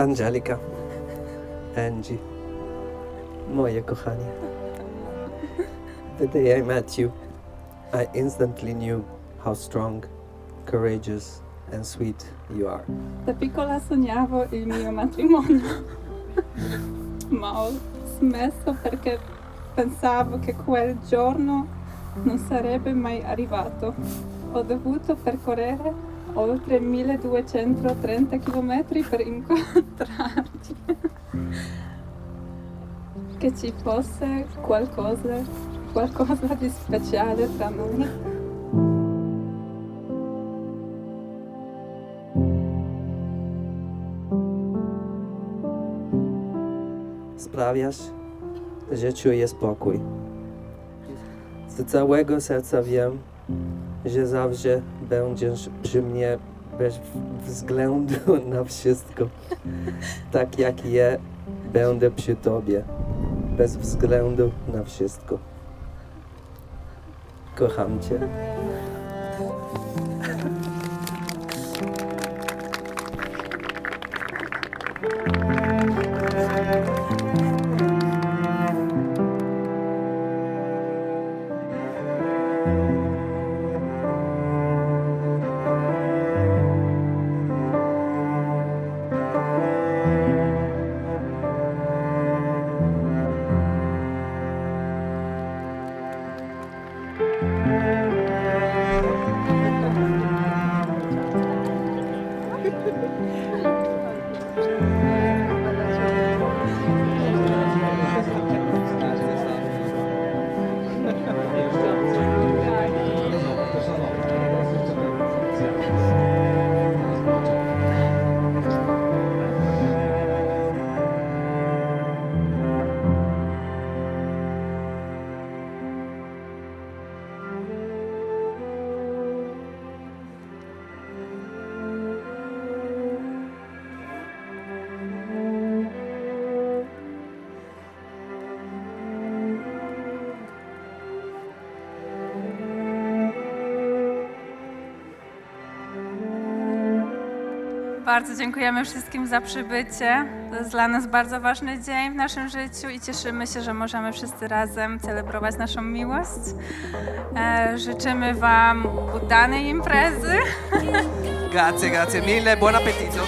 Angelika, Angie, moje kochanie. The day I met you, I instantly knew how strong, courageous, and sweet you are. Da piccola sognavo il mio matrimonio, ma ho smesso perché pensavo che quel giorno non sarebbe mai arrivato. Ho dovuto percorrere oltre 1230 km per incontrarti. Che ci fosse qualcosa, qualcosa di speciale tra noi. Sprawiasz, że czuję spokój. Z całego serca wiem, że zawsze będziesz przy mnie bez względu na wszystko. Tak jak ja będę przy tobie, bez względu na wszystko. Kocham cię. ハハハハ! Bardzo dziękujemy wszystkim za przybycie. To jest dla nas bardzo ważny dzień w naszym życiu i cieszymy się, że możemy wszyscy razem celebrować naszą miłość. E, życzymy Wam udanej imprezy. Grazie, grazie mille, buon appetito.